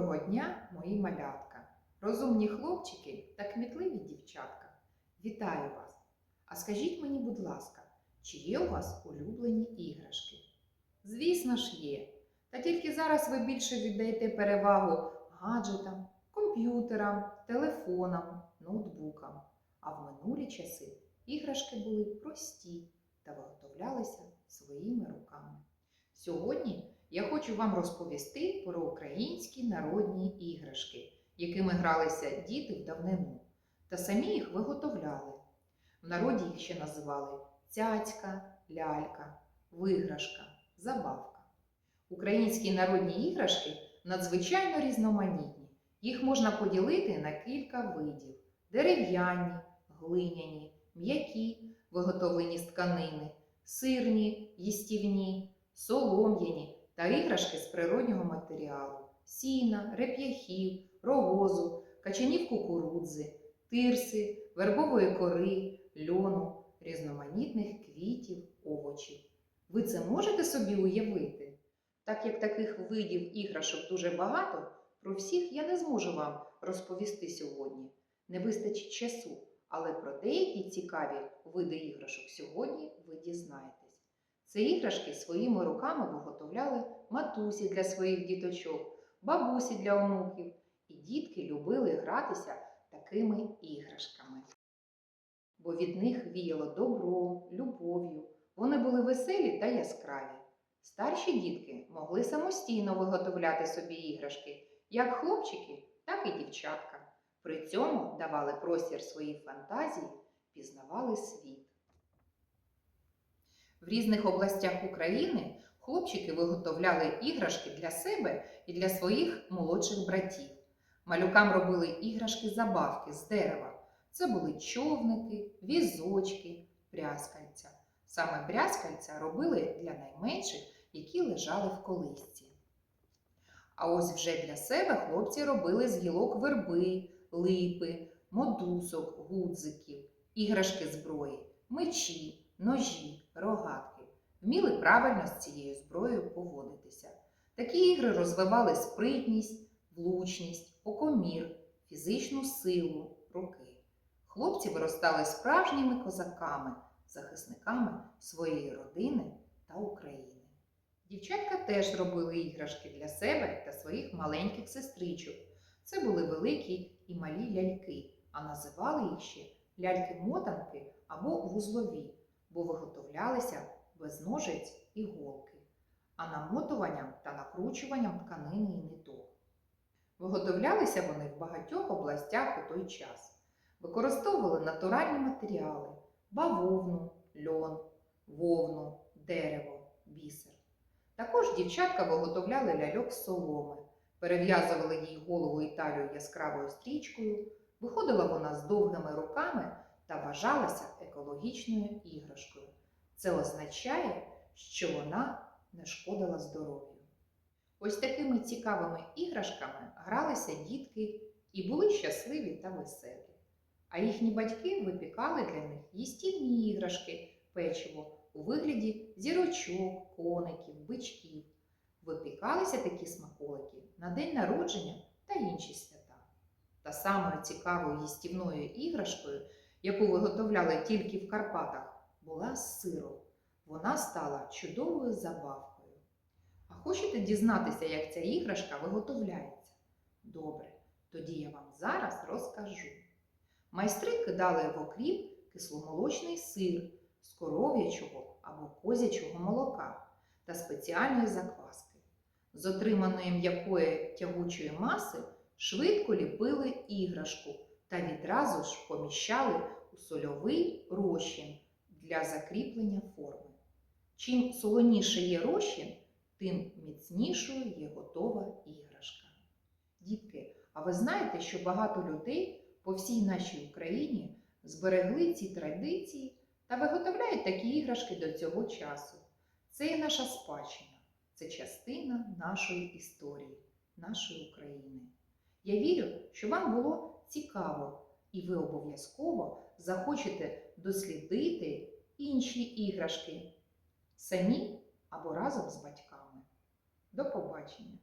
мої малятка, розумні хлопчики та кмітливі дівчатка. Вітаю вас! А скажіть мені, будь ласка, чи є у вас улюблені іграшки? Звісно ж, є. Та тільки зараз ви більше віддаєте перевагу гаджетам, комп'ютерам, телефонам, ноутбукам. А в минулі часи іграшки були прості та виготовлялися своїми руками. Сьогодні я хочу вам розповісти про українські народні іграшки, якими гралися діти в давнину, та самі їх виготовляли. В народі їх ще називали цяцька, лялька, виграшка, забавка. Українські народні іграшки надзвичайно різноманітні. Їх можна поділити на кілька видів: дерев'яні, глиняні, м'які, виготовлені з тканини, сирні, їстівні, солом'яні та іграшки з природнього матеріалу сіна, реп'яхів, рогозу, качанів кукурудзи, тирси, вербової кори, льону, різноманітних квітів, овочів. Ви це можете собі уявити? Так як таких видів іграшок дуже багато, про всіх я не зможу вам розповісти сьогодні. Не вистачить часу, але про деякі цікаві види іграшок сьогодні ви дізнаєтесь. Це іграшки своїми руками виготовляли матусі для своїх діточок, бабусі для онуків, і дітки любили гратися такими іграшками. Бо від них віяло добром, любов'ю, вони були веселі та яскраві. Старші дітки могли самостійно виготовляти собі іграшки, як хлопчики, так і дівчатка. При цьому давали простір своїй фантазії, пізнавали світ. В різних областях України хлопчики виготовляли іграшки для себе і для своїх молодших братів. Малюкам робили іграшки забавки з дерева. Це були човники, візочки, брязкальця. Саме брязкальця робили для найменших, які лежали в колисці. А ось вже для себе хлопці робили з гілок верби, липи, модусок, гудзиків, іграшки зброї, мечі, ножі, рогатки. Вміли правильно з цією зброєю поводитися. Такі ігри розвивали спритність, влучність, окомір, фізичну силу, руки. Хлопці виростали справжніми козаками, захисниками своєї родини та України. Дівчатка теж робили іграшки для себе та своїх маленьких сестричок. Це були великі і малі ляльки, а називали їх ще ляльки-мотанки або вузлові, бо виготовлялися без ножиць і голки, а намотуванням та накручуванням тканини і ниток. Виготовлялися вони в багатьох областях у той час. Використовували натуральні матеріали бавовну, льон, вовну, дерево, бісер. Також дівчатка виготовляли ляльок з соломи, перев'язували їй голову і талію яскравою стрічкою, виходила вона з довгими руками та вважалася екологічною іграшкою. Це означає, що вона не шкодила здоров'ю. Ось такими цікавими іграшками гралися дітки і були щасливі та веселі. А їхні батьки випікали для них їстівні іграшки, печиво у вигляді зірочок, коників, бичків. Випікалися такі смаколики на день народження та інші свята. Та самою цікавою їстівною іграшкою, яку виготовляли тільки в Карпатах, була з сиром. Вона стала чудовою забавкою. А хочете дізнатися, як ця іграшка виготовляється? Добре, тоді я вам зараз розкажу. Майстри кидали в окріп кисломолочний сир з коров'ячого або козячого молока та спеціальної закваски. З отриманої м'якої тягучої маси швидко ліпили іграшку та відразу ж поміщали у сольовий розчин для закріплення форми. Чим солоніше є розчин, тим міцнішою є готова іграшка. Дітки, а ви знаєте, що багато людей по всій нашій Україні зберегли ці традиції та виготовляють такі іграшки до цього часу. Це є наша спадщина, це частина нашої історії, нашої України. Я вірю, що вам було цікаво, і ви обов'язково захочете дослідити інші іграшки самі або разом з батьками. До побачення!